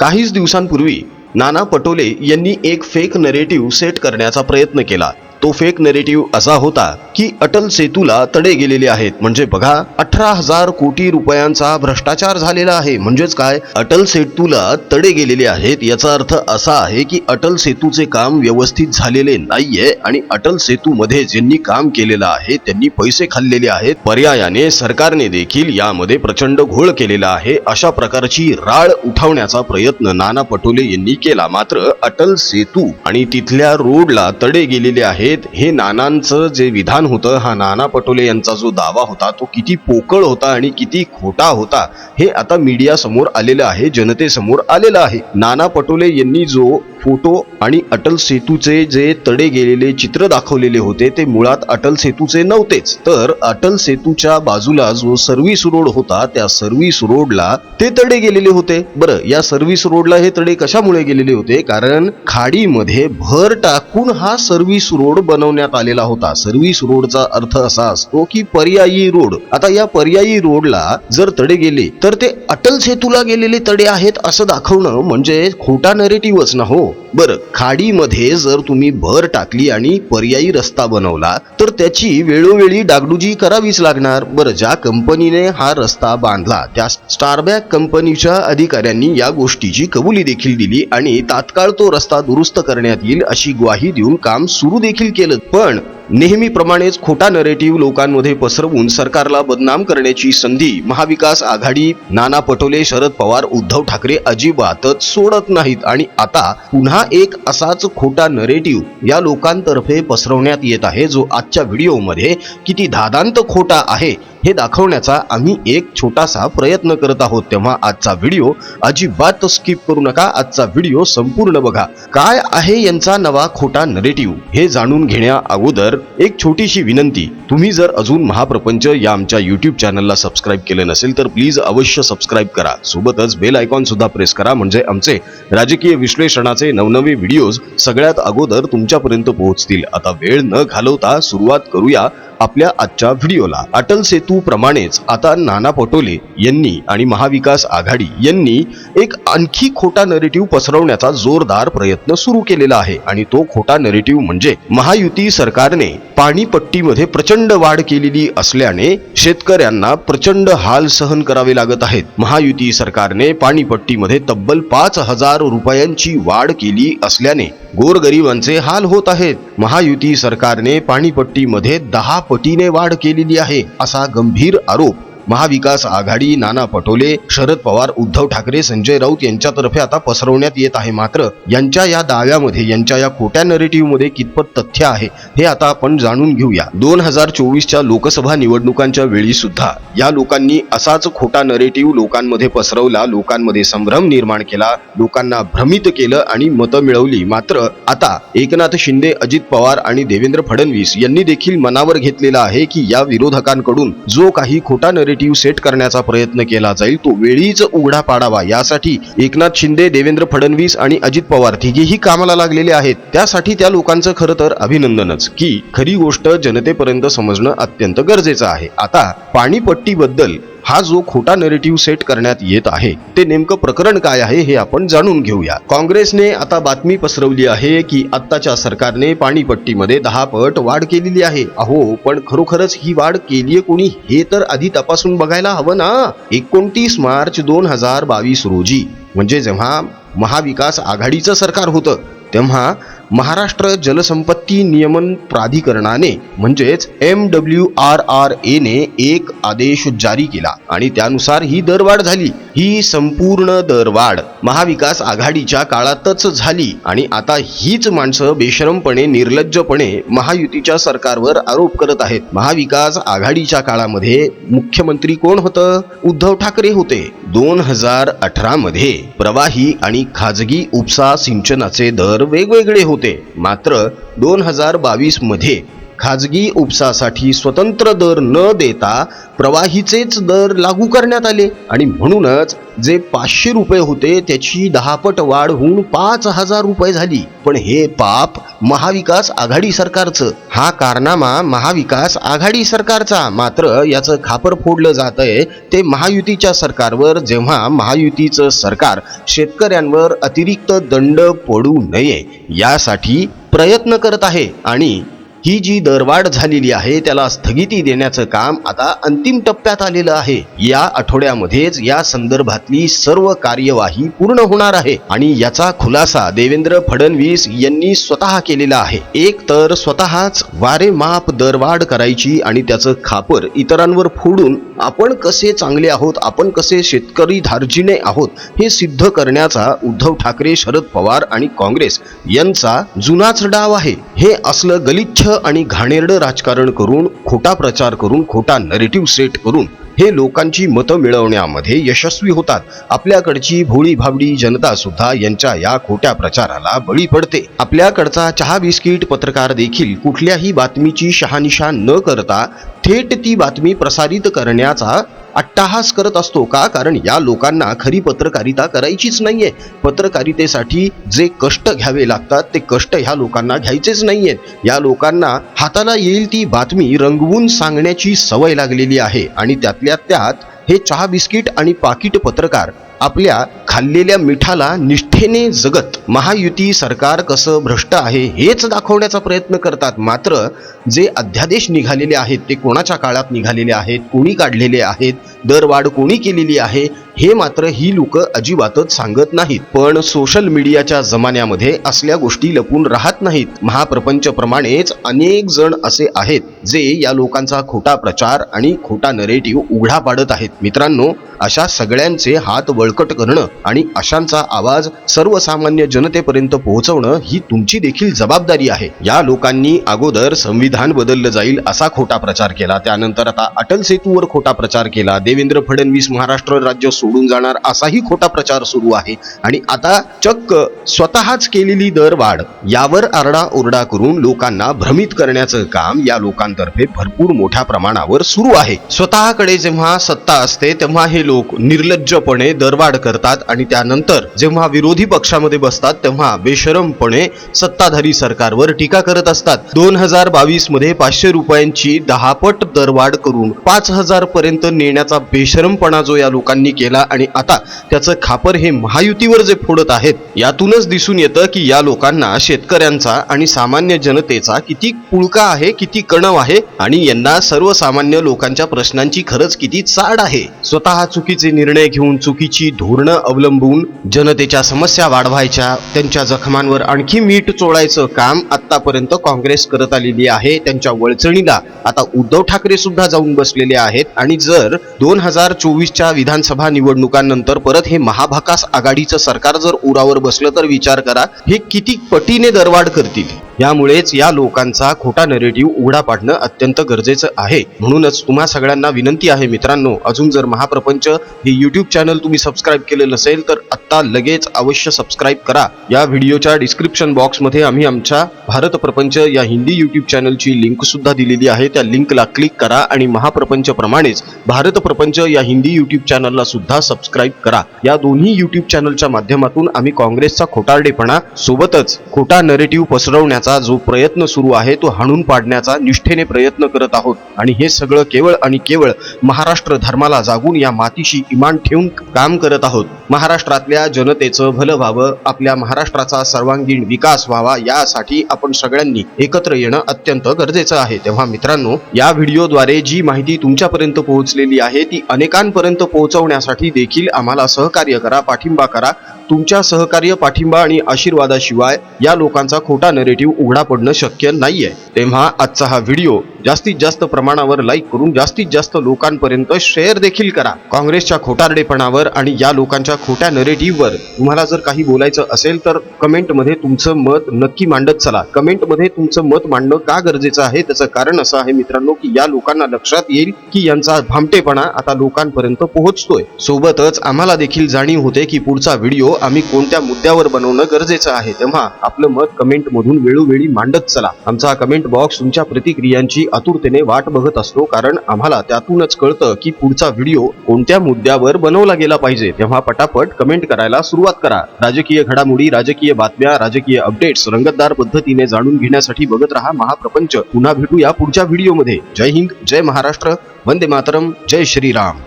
काहीच दिवसांपूर्वी नाना पटोले यांनी एक फेक नरेटिव्ह सेट करण्याचा प्रयत्न केला. तो फेक नेरेटिव्ह असा होता की अटल सेतूला तडे गेलेले आहेत. म्हणजे बघा अठरा हजार कोटी रुपयांचा भ्रष्टाचार झालेला आहे. म्हणजेच काय? अटल सेतूला तडे गेलेले आहेत याचा अर्थ असा आहे की अटल सेतूचे काम व्यवस्थित झालेले नाहीये आणि अटल सेतू मध्ये ज्यांनी काम केलेलं आहे त्यांनी पैसे खाल्लेले आहेत. पर्यायाने सरकारने देखील यामध्ये प्रचंड घोळ केलेला आहे. अशा प्रकारची राळ उठवण्याचा प्रयत्न नाना पटोले यांनी केला. मात्र अटल सेतू आणि तिथल्या रोडला तडे गेलेले आहेत हे नानांचं जे विधान होतं हा नाना पटोले यांचा जो दावा होता तो किती पोकळ होता आणि किती खोटा होता हे आता मीडियासमोर आलेलं आहे जनतेसमोर आलेलं आहे. नाना पटोले यांनी जो फोटो आणि अटल सेतूचे जे तडे गेलेले चित्र दाखवलेले होते ते मुळात अटल सेतूचे नव्हतेच. तर अटल सेतूच्या बाजूला जो सर्व्हिस रोड होता त्या सर्व्हिस रोडला ते तडे गेलेले होते. बरं या सर्व्हिस रोडला हे तडे कशामुळे गेलेले होते? कारण खाडीमध्ये भर टाकून हा सर्व्हिस रोड बनवण्यात आलेला होता. सर्व्हिस रोडचा अर्थ असा असतो की पर्यायी रोड. आता या पर्यायी रोडला जर तडे गेले तर ते अटल सेतूला गेलेले तडे आहेत असं दाखवणं म्हणजे खोटा नरेटिव्हच ना हो. Falou! बरं खाडीमध्ये जर तुम्ही भर टाकली आणि पर्यायी रस्ता बनवला तर त्याची वेळोवेळी डागडुजी करावीच लागणार. बरं ज्या कंपनीने हा रस्ता बांधला त्या स्टारबॅक कंपनीच्या अधिकाऱ्यांनी या गोष्टीची कबुली देखील दिली आणि तात्काळ तो रस्ता दुरुस्त करण्यात येईल अशी ग्वाही देऊन काम सुरू देखील केलं. पण नेहमीप्रमाणेच खोटा नरेटिव्ह लोकांमध्ये पसरवून सरकारला बदनाम करण्याची संधी महाविकास आघाडी नाना पटोले शरद पवार उद्धव ठाकरे अजिबातच सोडत नाहीत. आणि आता पुन्हा एक असाच खोटा नरेटिव्ह या लोकांतर्फे पसरवण्यात येत आहे जो आजच्या व्हिडिओमध्ये किती धादांत खोटा आहे हे दाखवण्याचा आम्ही एक छोटासा प्रयत्न करत आहोत. तेव्हा आजचा व्हिडिओ अजिबात स्किप करू नका. आजचा व्हिडिओ संपूर्ण बघा. काय आहे यांचा नवा खोटा नरेटिव्ह हे जाणून घेण्या अगोदर एक छोटीशी विनंती. तुम्ही जर अजून महाप्रपंच या आमच्या युट्यूब चॅनलला सबस्क्राईब केलं नसेल तर प्लीज अवश्य सबस्क्राईब करा. सोबतच बेल आयकॉन सुद्धा प्रेस करा. म्हणजे आमचे राजकीय विश्लेषणाचे नवनवे व्हिडिओज सगळ्यात अगोदर तुमच्यापर्यंत पोहोचतील. आता वेळ न घालवता सुरुवात करूया. आपल्या आजच्या व्हिडिओला. अटल सेतू प्रमाणेच आता नाना पटोले यांनी आणि महाविकास आघाडी यांनी एक आणखी खोटा नरेटिव्ह पसरवण्याचा जोरदार प्रयत्न सुरू केलेला आहे. आणि तो खोटा नरेटिव्ह म्हणजे महायुती सरकारने पाणीपट्टीमध्ये प्रचंड वाढ केलेली असल्याने शेतकऱ्यांना प्रचंड हाल सहन करावे लागत आहेत. महायुती सरकारने पाणीपट्टीमध्ये तब्बल पाच हजार रुपयांची वाढ केली असल्याने गोरगरिबांचे हाल होत आहेत. महायुती सरकारने पाणीपट्टीमध्ये दहा पटीने वाढ केलेली आहे असा गंभीर आरोप महाविकास आघाडी नाना पटोले शरद पवार उद्धव ठाकरे संजय राऊत यांच्यातर्फे आता पसरवण्यात येत आहे. मात्र यांच्या या दाव्यामध्ये यांच्या या खोट्या नरेटिव्हमध्ये कितपत तथ्य आहे हे आता आपण जाणून घेऊया. दोन हजार चोवीसच्या लोकसभा निवडणुकांच्या वेळी सुद्धा या लोकांनी असाच खोटा नरेटिव्ह लोकांमध्ये पसरवला लोकांमध्ये संभ्रम निर्माण केला लोकांना भ्रमित केलं आणि मतं मिळवली. मात्र आता एकनाथ शिंदे अजित पवार आणि देवेंद्र फडणवीस यांनी देखील मनावर घेतलेला आहे की या विरोधकांकडून जो काही खोटा नरेटिव्ह सेट करण्याचा प्रयत्न केला जाईल तो वेळीच उघडा पाडावा. यासाठी एकनाथ शिंदे देवेंद्र फडणवीस आणि अजित पवार तिघेही कामाला लागलेले आहेत. त्यासाठी त्या लोकांचं खरं तर अभिनंदनच की खरी गोष्ट जनतेपर्यंत समजणं अत्यंत गरजेचं आहे. आता पाणीपट्टीबद्दल हा जो खोटा नेरेटिव्ह सेट करण्यात येत आहे ते नेमकं प्रकरण काय आहे हे आपण जाणून घेऊया. काँग्रेसने आता बातमी पसरवली आहे की आत्ताच्या सरकारने पाणीपट्टीमध्ये दहा पट वाढ केलेली आहे. अहो पण खरोखरच ही वाढ केलीये कोणी? हे तर आधी तपासून बघायला हवं ना. एकोणतीस मार्च दोन हजार बावीस रोजी म्हणजे जेव्हा महाविकास आघाडीचं सरकार होतं तेव्हा महाराष्ट्र जलसंपत्ती नियमन प्राधिकरणाने म्हणजेच एम डब्ल्यू आर आर एने एक आदेश जारी केला आणि त्यानुसार ही दरवाढ झाली. ही संपूर्ण दरवाढ महाविकास आघाडीच्या काळातच झाली आणि आता हीच माणसं बेशरमपणे निर्लज्जपणे महायुतीच्या सरकारवर आरोप करत आहेत. महाविकास आघाडीच्या काळामध्ये मुख्यमंत्री कोण होतं? उद्धव ठाकरे होते. दोन हजार अठरामध्ये प्रवाही आणि खाजगी उपसा सिंचनाचे दर वेगवेगळे होते. मात्र दोन हजार बावीसमध्ये खाजगी उपसासाठी स्वतंत्र दर न देता प्रवाहीचेच दर लागू करण्यात आले. आणि म्हणूनच जे पाचशे रुपये होते त्याची दहापट वाढ होऊन पाच हजार रुपये झाली. पण हे पाप महाविकास आघाडी सरकारचं. हा कारनामा महाविकास आघाडी सरकारचा. मात्र याचं खापर फोडलं जात आहे ते महायुतीच्या सरकारवर. जेव्हा महायुतीचं सरकार शेतकऱ्यांवर अतिरिक्त दंड पडू नये यासाठी प्रयत्न करत आहे. आणि ही जी दरवाढ झालेली आहे त्याला स्थगिती देण्याचं काम आता अंतिम टप्प्यात आलेलं आहे. या आठवड्यामध्येच या संदर्भातली सर्व कार्यवाही पूर्ण होणार आहे आणि याचा खुलासा देवेंद्र फडणवीस यांनी स्वतः केलेला आहे. एक तर स्वतःच वारे माप दरवाढ करायची आणि त्याचं खापर इतरांवर फोडून आपण कसे चांगले आहोत आपण कसे शेतकरी धार्जिने आहोत हे सिद्ध करण्याचा उद्धव ठाकरे शरद पवार आणि काँग्रेस यांचा जुनाच डाव आहे. हे असलं गलिच्छ आणि घाणेरडं राजकारण करून खोटा प्रचार करून खोटा नरेटिव्ह सेट करून हे लोकांची मतं मिळवण्यामध्ये यशस्वी होतात. आपल्याकडची भोळी भाबडी जनता सुद्धा यांच्या या खोट्या प्रचाराला बळी पडते. आपल्याकडचा चहा बिस्किट पत्रकार देखील कुठल्याही बातमीची शहानिशा न करता थेट ती बातमी प्रसारित करण्याचा अट्टाहास करत असतो. का? कारण या लोकांना खरी पत्रकारिता करायचीच नाहीये. पत्रकारितेसाठी जे कष्ट घ्यावे लागतात ते कष्ट ह्या लोकांना घ्यायचेच नाहीयेत या लोकांना हाताला येईल ती बातमी रंगवून सांगण्याची सवय लागलेली आहे. आणि त्यातल्या त्यात हे चहा बिस्किट आणि पाकिट पत्रकार आपल्या खाल्लेल्या मिठाला निष्ठेने जगत महायुती सरकार कसं भ्रष्ट आहे हेच दाखवण्याचा प्रयत्न करतात. मात्र जे अध्यादेश निघालेले आहेत ते कोणाच्या काळात निघालेले आहेत कोणी काढलेले आहेत दरवाढ कोणी केलेली आहे हे मात्र ही लोक अजिबातच सांगत नाहीत. पण सोशल मीडियाच्या जमान्यामध्ये असल्या गोष्टी लपून राहत नाहीत. महाप्रपंच प्रमाणेच अनेक जण असे आहेत जे या लोकांचा खोटा प्रचार आणि खोटा नरेटिव्ह उघडा पाडत आहेत. मित्रांनो अशा सगळ्यांचे हात वळ बळकट करणं आणि अशांचा आवाज सर्वसामान्य जनतेपर्यंत पोहोचवणं ही तुमची देखील जबाबदारी आहे. या लोकांनी अगोदर संविधान बदललं जाईल असा खोटा प्रचार केला. त्यानंतर आता अटल सेतूवर खोटा प्रचार केला. देवेंद्र फडणवीस महाराष्ट्र राज्य सोडून जाणार असाही खोटा प्रचार सुरू आहे. आणि आता चक्क स्वतःच केलेली दरवाढ यावर आरडा ओरडा करून लोकांना भ्रमित करण्याचं काम या लोकांतर्फे भरपूर मोठ्या प्रमाणावर सुरू आहे. स्वतःकडे जेव्हा सत्ता असते तेव्हा हे लोक निर्लज्जपणे दरवाढ करतात आणि त्यानंतर जेव्हा विरोधी पक्षामध्ये बसतात तेव्हा बेशरमपणे सत्ताधारी सरकारवर टीका करत असतात. दोन हजार बावीसमध्ये पाचशे रुपयांची दहापट दरवाढ करून पाच हजार पर्यंत नेण्याचा बेशरमपणा जो या लोकांनी केला आणि आता त्याचं खापर हे महायुतीवर जे फोडत आहेत यातूनच दिसून येतं की या लोकांना शेतकऱ्यांचा आणि सामान्य जनतेचा किती पुळका आहे किती कणव आहे आणि यांना सर्वसामान्य लोकांच्या प्रश्नांची खरंच किती चाड आहे. स्वतः चुकीचे निर्णय घेऊन चुकीची धोरणं अवलंबून जनतेच्या समस्या वाढवायच्या त्यांच्या जखमांवर आणखी मीठ चोळायचं काम आतापर्यंत काँग्रेस करत आलेली आहे. त्यांच्या वळचणीला आता उद्धव ठाकरे सुद्धा जाऊन बसलेले आहेत. आणि जर दोन हजार चोवीसच्या विधानसभा निवडणुकांनंतर परत हे महाभाकास आघाडीचं सरकार जर उरावर बसलं तर विचार करा हे किती पटीने दरवाढ करतील. यामुळेच या लोकांचा खोटा नरेटिव्ह उघडा पाडणं अत्यंत गरजेचं आहे. म्हणूनच तुम्हा सगळ्यांना विनंती आहे मित्रांनो अजून जर महाप्रपंच हे युट्यूब चॅनल तुम्ही सबस्क्राईब केलं नसेल तर आत्ता लगेच अवश्य सबस्क्राईब करा. या व्हिडिओच्या डिस्क्रिप्शन बॉक्समध्ये आम्ही आमच्या भारत प्रपंच या हिंदी युट्यूब चॅनलची लिंक सुद्धा दिलेली आहे. त्या लिंकला क्लिक करा आणि महाप्रपंच प्रमाणेच भारत प्रपंच या हिंदी युट्यूब चॅनलला सुद्धा सबस्क्राईब करा. या दोन्ही युट्यूब चॅनलच्या माध्यमातून आम्ही काँग्रेसचा खोटारडेपणा सोबतच खोटा नरेटिव्ह पसरवण्याचा जो प्रयत्न सुरू आहे तो हाणून पाडण्याचा निष्ठेने प्रयत्न करत आहोत. आणि हे सगळं केवळ आणि केवळ महाराष्ट्र धर्माला जागून या मातीशी इमान ठेवून काम करत आहोत. महाराष्ट्रातल्या जनतेचं भलं व्हावं आपल्या महाराष्ट्राचा सर्वांगीण विकास व्हावा यासाठी आपण सगळ्यांनी एकत्र येणं अत्यंत गरजेचं आहे. तेव्हा मित्रांनो या व्हिडिओद्वारे जी माहिती तुमच्यापर्यंत पोहोचलेली आहे ती अनेकांपर्यंत पोहोचवण्यासाठी देखील आम्हाला सहकार्य करा पाठिंबा करा. तुमच्या सहकार्य पाठिंबा आणि आशीर्वादाशिवाय या लोकांचा खोटा नरेटिव्ह उघडा पडणं शक्य नाहीये. तेव्हा आजचा हा व्हिडिओ जास्तीत जास्त प्रमाणावर लाईक करून जास्तीत जास्त लोकांपर्यंत शेअर देखील करा. काँग्रेसच्या खोटारडेपणावर आणि या लोकांच्या खोट्या नरेटिव्हवर तुम्हाला जर काही बोलायचं असेल तर कमेंटमध्ये तुमचं मत नक्की मांडत चला. कमेंटमध्ये तुमचं मत मांडणं का गरजेचं आहे? त्याचं कारण असं आहे मित्रांनो की या लोकांना लक्षात येईल की यांचा भामटेपणा आता लोकांपर्यंत पोहोचतोय. सोबतच आम्हाला देखील जाणीव होते की पुढचा व्हिडिओ आम्ही कोणत्या मुद्द्यावर बनवणं गरजेचं आहे. तेव्हा आपलं मत कमेंटमधून वेळोवेळी मांडत चला. आमचा कमेंट बॉक्स तुमच्या प्रतिक्रियांची आतुरतेने वाट बघत असतो कारण आम्हाला त्यातूनच कळतं की पुढचा व्हिडिओ कोणत्या मुद्द्यावर बनवला गेला पाहिजे. तेव्हा पटापट कमेंट करायला सुरुवात करा. राजकीय घडामोडी राजकीय बातम्या राजकीय अपडेट्स रंगतदार पद्धतीने जाणून घेण्यासाठी बघत रहा महाप्रपंच. पुन्हा भेटूया पुढच्या व्हिडिओमध्ये जय हिंद जय महाराष्ट्र वंदे मातरम जय श्रीराम.